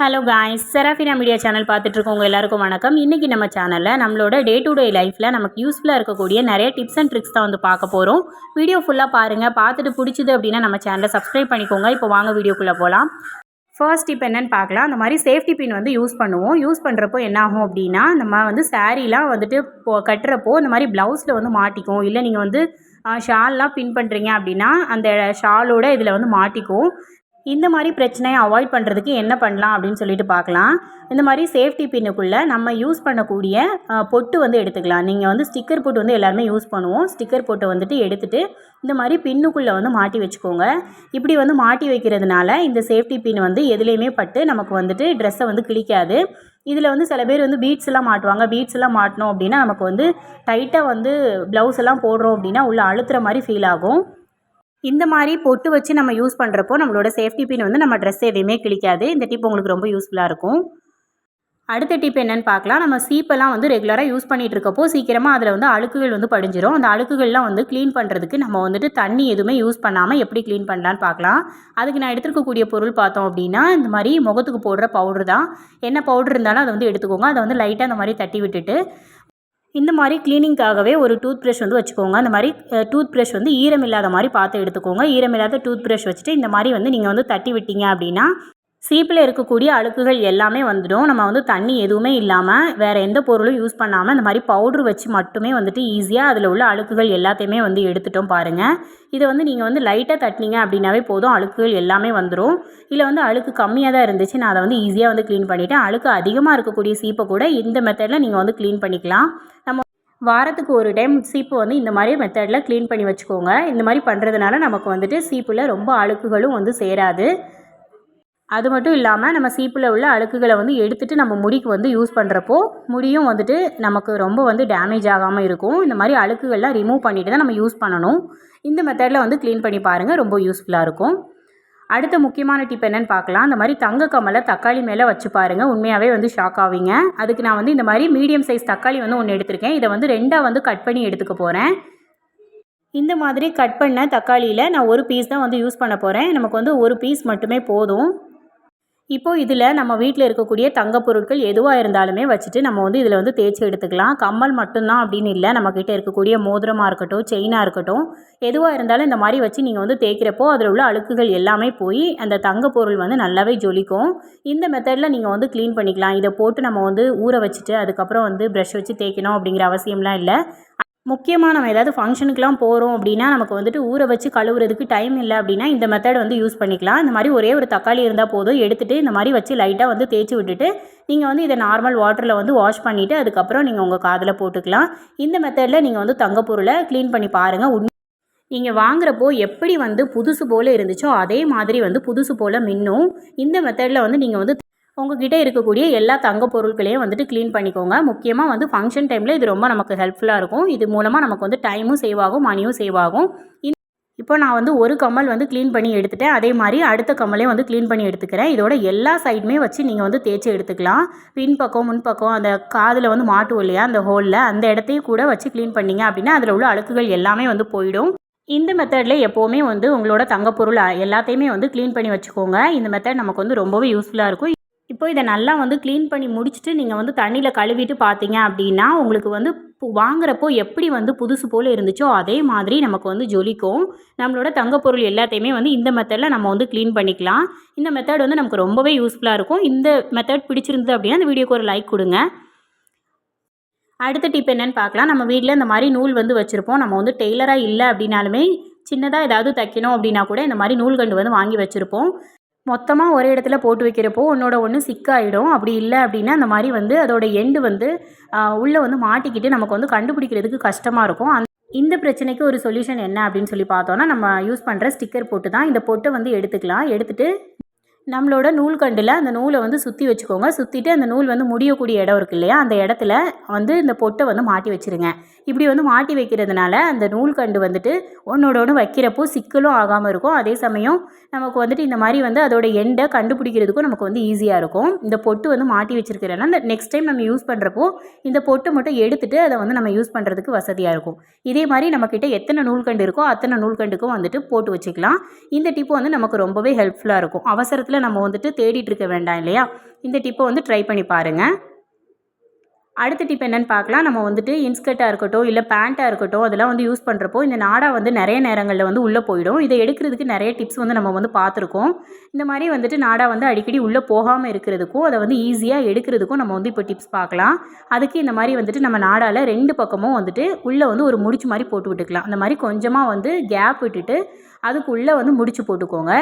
Hello guys Serafina media channel பார்த்துட்ருக்கவங்க எல்லாருக்கும் வணக்கம். இன்றைக்கி நம்ம சேனலில் நம்மளோட டே டு டே லைஃப்பில் நமக்கு யூஸ்ஃபுல்லாக இருக்கக்கூடிய நிறைய டிப்ஸ் அண்ட் ட்ரிக்ஸ் தான் வந்து பார்க்க போகிறோம் வீடியோ ஃபுல்லாக பாருங்கள் பார்த்துட்டு பிடிச்சிது அப்படின்னா நம்ம சேனலை சப்ஸ்கிரைப் பண்ணிக்கோங்க. இப்போ வாங்க வீடியோக்குள்ளே போகலாம் ஃபர்ஸ்ட் டிப் என்னென்னு பார்க்கலாம். அந்த மாதிரி சேஃப்டி பின் வந்து யூஸ் பண்ணுவோம். யூஸ் பண்ணுறப்போ என்னாகும் அப்படின்னா நம்ம வந்து சாரீலாம் வந்துட்டு கட்டுறப்போ இந்த மாதிரி ப்ளவுஸில் வந்து மாட்டிக்கும். இல்லை நீங்கள் வந்து ஷால்லாம் பின் பண்ணுறீங்க அப்படின்னா அந்த ஷாலோட இதில் வந்து மாட்டிக்கும். இந்த மாதிரி பிரச்சனையை அவாய்ட் பண்ணுறதுக்கு என்ன பண்ணலாம் அப்படின்னு சொல்லிட்டு பார்க்கலாம். இந்த மாதிரி சேஃப்டி பின்னுக்குள்ளே நம்ம யூஸ் பண்ணக்கூடிய பொட்டு வந்து எடுத்துக்கலாம். நீங்கள் வந்து ஸ்டிக்கர் பொட்டு வந்து எல்லாருமே யூஸ் பண்ணுவோம். ஸ்டிக்கர் பொட்டை வந்துட்டு எடுத்துட்டு இந்த மாதிரி பின்னுக்குள்ளே வந்து மாட்டி வச்சுக்கோங்க. இப்படி வந்து மாட்டி வைக்கிறதுனால இந்த சேஃப்டி பின் வந்து எதுலேயுமே பட்டு நமக்கு வந்துட்டு ட்ரெஸ்ஸை வந்து கிழிக்காது. இதில் வந்து சில பேர் வந்து பீட்ஸ் எல்லாம் மாட்டுவாங்க. பீட்ஸ் எல்லாம் மாட்டினோம் அப்படின்னா நமக்கு வந்து டைட்டாக வந்து ப்ளவுஸ் எல்லாம் போடுறோம் அப்படின்னா உள்ள அழுத்துற மாதிரி ஃபீல் ஆகும். இந்த மாதிரி பொட்டு வச்சு நம்ம யூஸ் பண்ணுறப்போ நம்மளோட சேஃப்டி பின் வந்து நம்ம ட்ரெஸ் எதையுமே கிழிக்காது. இந்த டிப் உங்களுக்கு ரொம்ப யூஸ்ஃபுல்லாக இருக்கும். அடுத்த டிப் என்னென்னு பார்க்கலாம். நம்ம சீப்பெல்லாம் வந்து ரெகுலராக யூஸ் பண்ணிகிட்டு இருக்கப்போ சீக்கிரமாக அதில் வந்து அழுக்குகள் வந்து படிஞ்சிரும். அந்த அழுக்குகள்லாம் வந்து க்ளீன் பண்ணுறதுக்கு நம்ம வந்துட்டு தண்ணி எதுவுமே யூஸ் பண்ணாமல் எப்படி க்ளீன் பண்ணலான்னு பார்க்கலாம். அதுக்கு நான் எடுத்துருக்கக்கூடிய பொருள் பார்த்தோம் அப்படின்னா இந்த மாதிரி முகத்துக்கு போடுற பவுடர் தான். என்ன பவுடர் இருந்தாலும் அதை வந்து எடுத்துக்கோங்க. அதை வந்து லைட்டாக அந்த மாதிரி தட்டி விட்டுட்டு இந்த மாதிரி க்ளீனிங்காகவே ஒரு டூத் ப்ரஷ் வந்து வச்சுக்கோங்க. அந்த மாதிரி டூத் ப்ரஷ் வந்து ஈரம் இல்லாத மாதிரி பார்த்து எடுத்துக்கோங்க. ஈரம் இல்லாத டூத் ப்ரஷ் வச்சுட்டு இந்த மாதிரி வந்து நீங்கள் வந்து தட்டி விட்டீங்க அப்படின்னா சீப்பில் இருக்கக்கூடிய அழுக்குகள் எல்லாமே வந்துடும். நம்ம வந்து தண்ணி எதுவுமே இல்லாமல் வேறு எந்த பொருளும் யூஸ் பண்ணாமல் இந்த மாதிரி பவுட்ரு வச்சு மட்டுமே வந்துட்டு ஈஸியாக அதில் உள்ள அழுக்குகள் எல்லாத்தையுமே வந்து எடுத்துட்டோம் பாருங்கள் இதை வந்து நீங்கள் வந்து லைட்டாக தட்டினீங்க அப்படின்னாவே போதும். அழுக்குகள் எல்லாமே வந்துடும் இல்லை வந்து அழுக்கு கம்மியாக தான் இருந்துச்சு. நான் அதை வந்து ஈஸியாக வந்து க்ளீன் பண்ணிவிட்டேன் அழுக்கு அதிகமாக இருக்கக்கூடிய சீப்பை கூட இந்த மெத்தடில் நீங்கள் வந்து க்ளீன் பண்ணிக்கலாம். நம்ம வாரத்துக்கு ஒரு டைம் சீப்பு வந்து இந்த மாதிரி மெத்தடில் க்ளீன் பண்ணி வச்சுக்கோங்க. இந்த மாதிரி பண்ணுறதுனால நமக்கு வந்துட்டு சீப்பில் ரொம்ப அழுக்குகளும் வந்து சேராது. அது மட்டும் இல்லாமல் நம்ம சீப்பில் உள்ள அழுக்குகளை வந்து எடுத்துகிட்டு நம்ம முடிக்கு வந்து யூஸ் பண்ணுறப்போ முடியும் வந்துட்டு நமக்கு ரொம்ப வந்து டேமேஜ் ஆகாமல் இருக்கும். இந்த மாதிரி அழுக்குகள்லாம் ரிமூவ் பண்ணிட்டு தான் நம்ம யூஸ் பண்ணணும். இந்த மெத்தடில் வந்து க்ளீன் பண்ணி பாருங்கள் ரொம்ப யூஸ்ஃபுல்லாக இருக்கும். அடுத்த முக்கியமான டிப் என்னென்னு பார்க்கலாம். இந்த மாதிரி தங்க கம்மலை தக்காளி மேலே வச்சு பாருங்கள் உண்மையாகவே வந்து ஷாக் ஆவீங்க. அதுக்கு நான் வந்து இந்த மாதிரி மீடியம் சைஸ் தக்காளி வந்து ஒன்று எடுத்திருக்கேன். இதை வந்து ரெண்டாக வந்து கட் பண்ணி எடுத்துக்க போகிறேன் இந்த மாதிரி கட் பண்ண தக்காளியில் நான் ஒரு பீஸ் தான் வந்து யூஸ் பண்ண போகிறேன் நமக்கு வந்து ஒரு பீஸ் மட்டுமே போதும். இப்போ இதில் நம்ம வீட்டில் இருக்கக்கூடிய தங்க பொருட்கள் எதுவாக இருந்தாலுமே வச்சுட்டு நம்ம வந்து இதில் வந்து தேய்ச்சி எடுத்துக்கலாம். கம்மல் மட்டும்தான் அப்படின்னு இல்லை. நம்மக்கிட்ட இருக்கக்கூடிய மோதிரமாக இருக்கட்டும் செயினாக இருக்கட்டும் எதுவாக இருந்தாலும் இந்த மாதிரி வச்சு நீங்கள் வந்து தேய்க்கிறப்போ அதில் உள்ள அழுக்குகள் எல்லாமே போய் அந்த தங்க பொருள் வந்து நல்லாவே ஜொலிக்கும். இந்த மெத்தடில் நீங்கள் வந்து க்ளீன் பண்ணிக்கலாம். இதை போட்டு நம்ம வந்து ஊற வச்சுட்டு அதுக்கப்புறம் வந்து ப்ரஷ் வச்சு தேய்க்கணும் அப்படிங்கிற அவசியம்லாம் இல்லை. முக்கியமாக நம்ம ஏதாவது ஃபங்க்ஷனுக்குலாம் போகிறோம் அப்படின்னா நமக்கு வந்துட்டு ஊற வச்சு கழுவுறதுக்கு டைம் இல்லை அப்படின்னா இந்த மெத்தட் வந்து யூஸ் பண்ணிக்கலாம். இந்த மாதிரி ஒரே ஒரு தக்காளி இருந்தால் போதும். எடுத்துகிட்டு இந்த மாதிரி வச்சு லைட்டாக வந்து தேய்ச்சி விட்டுட்டு நீங்கள் வந்து இதை நார்மல் வாட்டரில் வந்து வாஷ் பண்ணிவிட்டு அதுக்கப்புறம் நீங்கள் உங்கள் காதில் போட்டுக்கலாம். இந்த மெத்தடில் நீங்கள் வந்து தங்க பொருளை க்ளீன் பண்ணி பாருங்கள் நீங்கள் வாங்குறப்போ எப்படி வந்து புதுசு போல் இருந்துச்சோ அதே மாதிரி வந்து புதுசு போல் மின்னும். இந்த மெத்தடில் வந்து நீங்கள் வந்து உங்ககிட்ட இருக்கக்கூடிய எல்லா தங்க பொருட்களையும் வந்துட்டு க்ளீன் பண்ணிக்கோங்க. முக்கியமாக வந்து ஃபங்க்ஷன் டைமில் இது ரொம்ப நமக்கு ஹெல்ப்ஃபுல்லாக இருக்கும். இது மூலமாக நமக்கு வந்து டைமும் சேவ் ஆகும் மணியும் சேவ் ஆகும். இப்போ நான் வந்து ஒரு கம்மல் வந்து க்ளீன் பண்ணி எடுத்துட்டேன். அதே மாதிரி அடுத்த கம்மலையும் வந்து க்ளீன் பண்ணி எடுத்துக்கிறேன். இதோட எல்லா சைடுமே வச்சு நீங்கள் வந்து தேய்ச்சி எடுத்துக்கலாம். பின்பக்கம் முன்பக்கம் அந்த காதில் வந்து மாட்டுவோம் இல்லையா? அந்த ஹோலில் அந்த இடத்தையும் கூட வச்சு க்ளீன் பண்ணீங்க அப்படின்னா அதில் உள்ள அழுக்குகள் எல்லாமே வந்து போயிடும். இந்த மெத்தடில் எப்போவுமே வந்து உங்களோட தங்கப்பொருள் எல்லாத்தையுமே வந்து க்ளீன் பண்ணி வச்சுக்கோங்க. இந்த மெத்தட் நமக்கு வந்து ரொம்பவே யூஸ்ஃபுல்லாக இருக்கும். இப்போ இதை நல்லா வந்து க்ளீன் பண்ணி முடிச்சுட்டு நீங்கள் வந்து தண்ணியில் கழுவிட்டு பார்த்தீங்க அப்படின்னா உங்களுக்கு வந்து பு- வாங்குறப்போ எப்படி வந்து புதுசு போல் இருந்துச்சோ அதே மாதிரி நமக்கு வந்து ஜொலிக்கும். நம்மளோட தங்கப்பொருள் எல்லாத்தையுமே வந்து இந்த மெத்தடில் நம்ம வந்து க்ளீன் பண்ணிக்கலாம். இந்த மெத்தட் வந்து நமக்கு ரொம்பவே யூஸ்ஃபுல்லாக இருக்கும். இந்த மெத்தட் பிடிச்சிருந்தது அப்படின்னா இந்த வீடியோக்கு ஒரு லைக் கொடுங்க. அடுத்த டிப் என்னென்னு பார்க்கலாம். நம்ம வீட்டில் இந்த மாதிரி நூல் வந்து வச்சுருப்போம். நம்ம வந்து டெய்லராக இல்லை அப்படின்னாலுமே சின்னதாக ஏதாவது தைக்கணும் அப்படின்னா கூட இந்த மாதிரி நூல்கண்டு வந்து வாங்கி வச்சுருப்போம். மொத்தமாக ஒரே இடத்துல போட்டு வைக்கிறப்போ ஒன்றோட ஒன்று சிக்காயிடும். அப்படி இல்லை அப்படின்னா அந்த மாதிரி வந்து அதோட எண்டு வந்து உள்ளே வந்து மாட்டிக்கிட்டு நமக்கு வந்து கண்டுபிடிக்கிறதுக்கு கஷ்டமாக இருக்கும். அந் இந்த பிரச்சனைக்கு ஒரு சொல்யூஷன் என்ன அப்படின்னு சொல்லி பார்த்தோன்னா நம்ம யூஸ் பண்ணுற ஸ்டிக்கர் போட்டு தான் இந்த பொட்டை வந்து எடுத்துக்கலாம். எடுத்துகிட்டு நம்மளோட நூல்கண்டில் அந்த நூலை வந்து சுற்றி வச்சுக்கோங்க. சுற்றிட்டு அந்த நூல் வந்து முடியக்கூடிய இடம் இருக்கு இல்லையா? அந்த இடத்துல வந்து இந்த பொட்டை வந்து மாட்டி வச்சுருங்க. இப்படி வந்து மாட்டி வைக்கிறதுனால அந்த நூல்கண்டு வந்துட்டு ஒன்றோட ஒன்று வைக்கிறப்போ சிக்கலும் ஆகாமல் இருக்கும். அதே சமயம் நமக்கு வந்துட்டு இந்த மாதிரி வந்து அதோட எண்டை கண்டுபிடிக்கிறதுக்கும் நமக்கு வந்து ஈஸியாக இருக்கும். இந்த பொட்டு வந்து மாட்டி வச்சிருக்கிறேன்னா இந்த நெக்ஸ்ட் டைம் நம்ம யூஸ் பண்ணுறப்போ இந்த பொட்டு மட்டும் எடுத்துட்டு அதை வந்து நம்ம யூஸ் பண்ணுறதுக்கு வசதியாக இருக்கும். இதே மாதிரி நம்மக்கிட்ட எத்தனை நூல்கண்டு இருக்கோ அத்தனை நூல்கண்டுக்கும் வந்துட்டு போட்டு வச்சுக்கலாம். இந்த டிப்பு வந்து நமக்கு ரொம்பவே ஹெல்ப்ஃபுல்லாக இருக்கும். அவசரத்தில் இடத்துல நம்ம வந்துட்டு தேடிட்டு இருக்க வேண்டாம் இல்லையா? இந்த டிப்பை வந்து ட்ரை பண்ணி பாருங்கள் அடுத்த டிப் என்னென்னு பார்க்கலாம். நம்ம வந்துட்டு இன்ஸ்கர்ட்டாக இருக்கட்டும் இல்லை பேண்ட்டாக இருக்கட்டும் அதெல்லாம் வந்து யூஸ் பண்ணுறப்போ இந்த நாடா வந்து நிறைய நேரங்களில் வந்து உள்ளே போயிடும். இதை எடுக்கிறதுக்கு நிறைய டிப்ஸ் வந்து நம்ம வந்து பார்த்துருக்கோம். இந்த மாதிரி வந்துட்டு நாடா வந்து அடிக்கடி உள்ளே போகாமல் இருக்கிறதுக்கும் அதை வந்து ஈஸியாக எடுக்கிறதுக்கும் நம்ம வந்து இப்போ டிப்ஸ் பார்க்கலாம். அதுக்கு இந்த மாதிரி வந்துட்டு நம்ம நாடாவில் ரெண்டு பக்கமும் வந்துட்டு உள்ளே வந்து ஒரு முடிச்சு மாதிரி போட்டு விட்டுக்கலாம். அந்த மாதிரி கொஞ்சமாக வந்து கேப் விட்டுட்டு அதுக்குள்ளே வந்து முடிச்சு போட்டுக்கோங்க.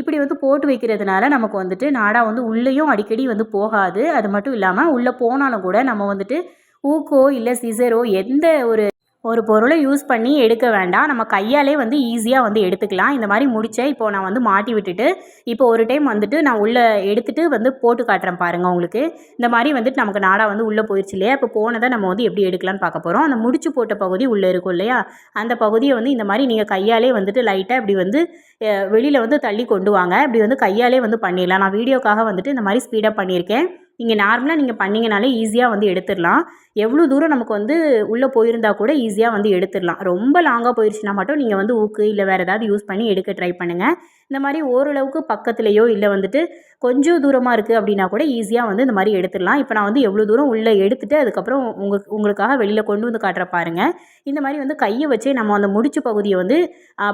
இப்படி வந்து போட்டு வைக்கிறதுனால நமக்கு வந்துட்டு நாடா வந்து உள்ளேயும் அடிக்கடி வந்து போகாது. அது மட்டும் இல்லாமல் உள்ளே போனாலும் கூட நம்ம வந்துட்டு ஊக்கோ இல்லை சிசரோ எந்த ஒரு ஒரு பொருளை யூஸ் பண்ணி எடுக்க வேண்டாம். நம்ம கையாலே வந்து ஈஸியாக வந்து எடுத்துக்கலாம். இந்த மாதிரி முடித்தேன் இப்போ நான் வந்து மாட்டி விட்டுட்டு இப்போ ஒரு டைம் வந்துட்டு நான் உள்ளே எடுத்துகிட்டு வந்து போட்டு காட்டுறேன் பாருங்கள் உங்களுக்கு. இந்த மாதிரி வந்துட்டு நமக்கு நாடாக வந்து உள்ளே போயிடுச்சு இல்லையா? இப்போ போனதை நம்ம வந்து எப்படி எடுக்கலாம்னு பார்க்க போகிறோம் அந்த முடிச்சு போட்ட பகுதி உள்ளே இருக்கும் இல்லையா? அந்த பகுதியை வந்து இந்த மாதிரி நீங்கள் கையாலே வந்துட்டு லைட்டாக இப்படி வந்து வெளியில் வந்து தள்ளி கொண்டு வாங்க. இப்படி வந்து கையாலே வந்து பண்ணிடலாம். நான் வீடியோக்காக வந்துட்டு இந்த மாதிரி ஸ்பீடாக பண்ணியிருக்கேன். நீங்கள் நார்மலாக நீங்கள் பண்ணிங்கனாலே ஈஸியாக வந்து எடுத்துடலாம். எவ்வளோ தூரம் நமக்கு வந்து உள்ளே போயிருந்தா கூட ஈஸியாக வந்து எடுத்துடலாம். ரொம்ப லாங்காக போயிடுச்சுன்னா மட்டும் நீங்கள் வந்து ஊக்கு இல்லை வேறு ஏதாவது யூஸ் பண்ணி எடுக்க ட்ரை பண்ணுங்கள் இந்த மாதிரி ஓரளவுக்கு பக்கத்துலேயோ இல்லை வந்துட்டு கொஞ்சம் தூரமாக இருக்குது அப்படின்னா கூட ஈஸியாக வந்து இந்த மாதிரி எடுத்துடலாம். இப்போ நான் வந்து எவ்வளோ தூரம் உள்ளே எடுத்துகிட்டு அதுக்கப்புறம் உங்கள் உங்களுக்காக வெளியில் கொண்டு வந்து காட்டுற பாருங்கள் இந்த மாதிரி வந்து கையை வச்சே நம்ம அந்த முடிச்சு பகுதியை வந்து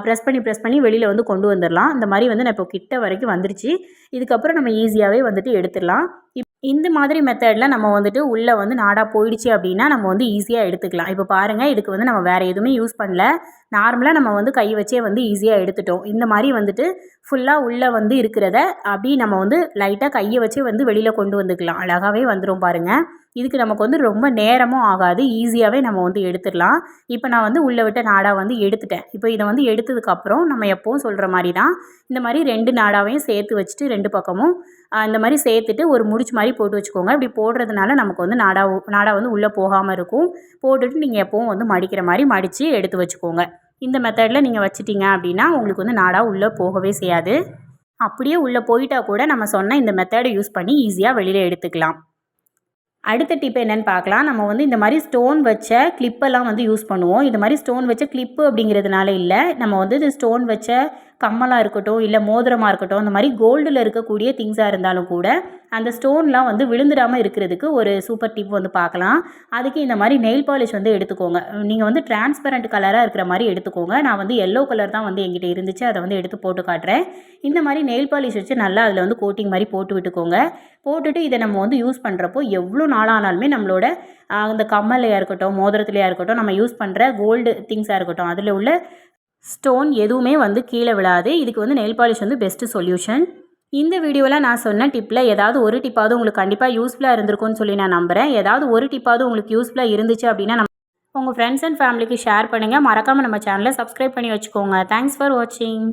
ப்ரெஸ் பண்ணி ப்ரெஸ் பண்ணி வெளியில் வந்து கொண்டு வந்துடலாம். இந்த மாதிரி வந்து நான் இப்போ கிட்ட வரைக்கும் வந்துருச்சு. இதுக்கப்புறம் நம்ம ஈஸியாகவே வந்துட்டு எடுத்துடலாம். இப் இந்த மாதிரி மெத்தடில் நம்ம வந்துட்டு உள்ளே வந்து நாடாக போயிடுச்சு அப்படின்னா நம்ம வந்து ஈஸியாக எடுத்துக்கலாம். இப்போ பாருங்கள் இதுக்கு வந்து நம்ம வேறு எதுவுமே யூஸ் பண்ணல. நார்மலாக நம்ம வந்து கை வச்சே வந்து ஈஸியாக எடுத்துட்டோம். இந்த மாதிரி வந்துட்டு ஃபுல்லாக உள்ளே வந்து இருக்கிறத அப்படி நம்ம வந்து லைட்டாக கையை வச்சே வந்து வெளியில் கொண்டு வந்துக்கலாம். அழகாகவே வந்துடும் பாருங்கள் இதுக்கு நமக்கு வந்து ரொம்ப நேரமும் ஆகாது. ஈஸியாகவே நம்ம வந்து எடுத்துடலாம். இப்போ நான் வந்து உள்ளே விட்ட நாடாக வந்து எடுத்துட்டேன். இப்போ இதை வந்து எடுத்ததுக்கப்புறம் நம்ம எப்போவும் சொல்கிற மாதிரி தான் இந்த மாதிரி ரெண்டு நாடாவையும் சேர்த்து வச்சுட்டு ரெண்டு பக்கமும் இந்த மாதிரி சேர்த்துட்டு ஒரு முடிச்சு மாதிரி போட்டு வச்சுக்கோங்க. இப்படி போடுறதுனால நமக்கு வந்து நாடா நாடா வந்து உள்ளே போகாமல் இருக்கும். போட்டுட்டு நீங்கள் எப்போவும் வந்து மடிக்கிற மாதிரி மடித்து எடுத்து வச்சுக்கோங்க. இந்த மெத்தடில் நீங்கள் வச்சிட்டிங்க அப்படின்னா உங்களுக்கு வந்து நாடா உள்ளே போகவே செய்யாது. அப்படியே உள்ளே போயிட்டால் கூட நம்ம சொன்ன இந்த மெத்தடை யூஸ் பண்ணி ஈஸியாக வெளியில் எடுத்துக்கலாம். அடுத்த டிப் என்னென்னு பார்க்கலாம். நம்ம வந்து இந்த மாதிரி ஸ்டோன் வச்ச கிளிப்பெல்லாம் வந்து யூஸ் பண்ணுவோம். இந்த மாதிரி ஸ்டோன் வச்ச கிளிப்பு அப்படிங்கிறதுனால இல்லை. நம்ம வந்து இந்த ஸ்டோன் வச்ச கம்மலாக இருக்கட்டும் இல்லை மோதிரமாக இருக்கட்டும் அந்த மாதிரி கோல்டில் இருக்கக்கூடிய திங்ஸாக இருந்தாலும் கூட அந்த ஸ்டோன்லாம் வந்து விழுந்துடாமல் இருக்கிறதுக்கு ஒரு சூப்பர் டிப் வந்து பார்க்கலாம். அதுக்கு இந்த மாதிரி நெயில் பாலிஷ் வந்து எடுத்துக்கோங்க. நீங்கள் வந்து டிரான்ஸ்பரண்ட் கலராக இருக்கிற மாதிரி எடுத்துக்கோங்க. நான் வந்து எல்லோ கலர் தான் வந்து எங்கிட்ட இருந்துச்சு. அதை வந்து எடுத்து போட்டு காட்டுறேன். இந்த மாதிரி நெயில் பாலிஷ் வச்சு நல்லா அதில் வந்து கோட்டிங் மாதிரி போட்டு விட்டுக்கோங்க. போட்டுட்டு இதை நம்ம வந்து யூஸ் பண்ணுறப்போ எவ்வளோ நாளானாலுமே நம்மளோட அந்த கம்மலையாக இருக்கட்டும் மோதிரத்துலையாக இருக்கட்டும் நம்ம யூஸ் பண்ணுற கோல்டு திங்ஸாக இருக்கட்டும் அதில் உள்ள ஸ்டோன் எதுவுமே வந்து கீழே விழாது. இதுக்கு வந்து நெயில் பாலிஷ் வந்து பெஸ்ட்டு சொல்யூஷன் இந்த வீடியோவில் நான் சொன்ன டிப்பில் ஏதாவது ஒரு டிப்பாவது உங்களுக்கு கண்டிப்பாக யூஸ்ஃபுல்லாக இருந்திருக்கும்னு சொல்லி நான் நம்புகிறேன் ஏதாவது ஒரு டிப்பாவது உங்களுக்கு யூஸ்ஃபுல்லாக இருந்துச்சு அப்படின்னா நம்ம உங்கள் ஃப்ரெண்ட்ஸ் அண்ட் ஃபேமிலிக்கு ஷேர் பண்ணுங்கள் மறக்காமல் நம்ம சேனலை சப்ஸ்கிரைப் பண்ணி வச்சுக்கோங்க. தேங்க்ஸ் ஃபார் வாட்சிங்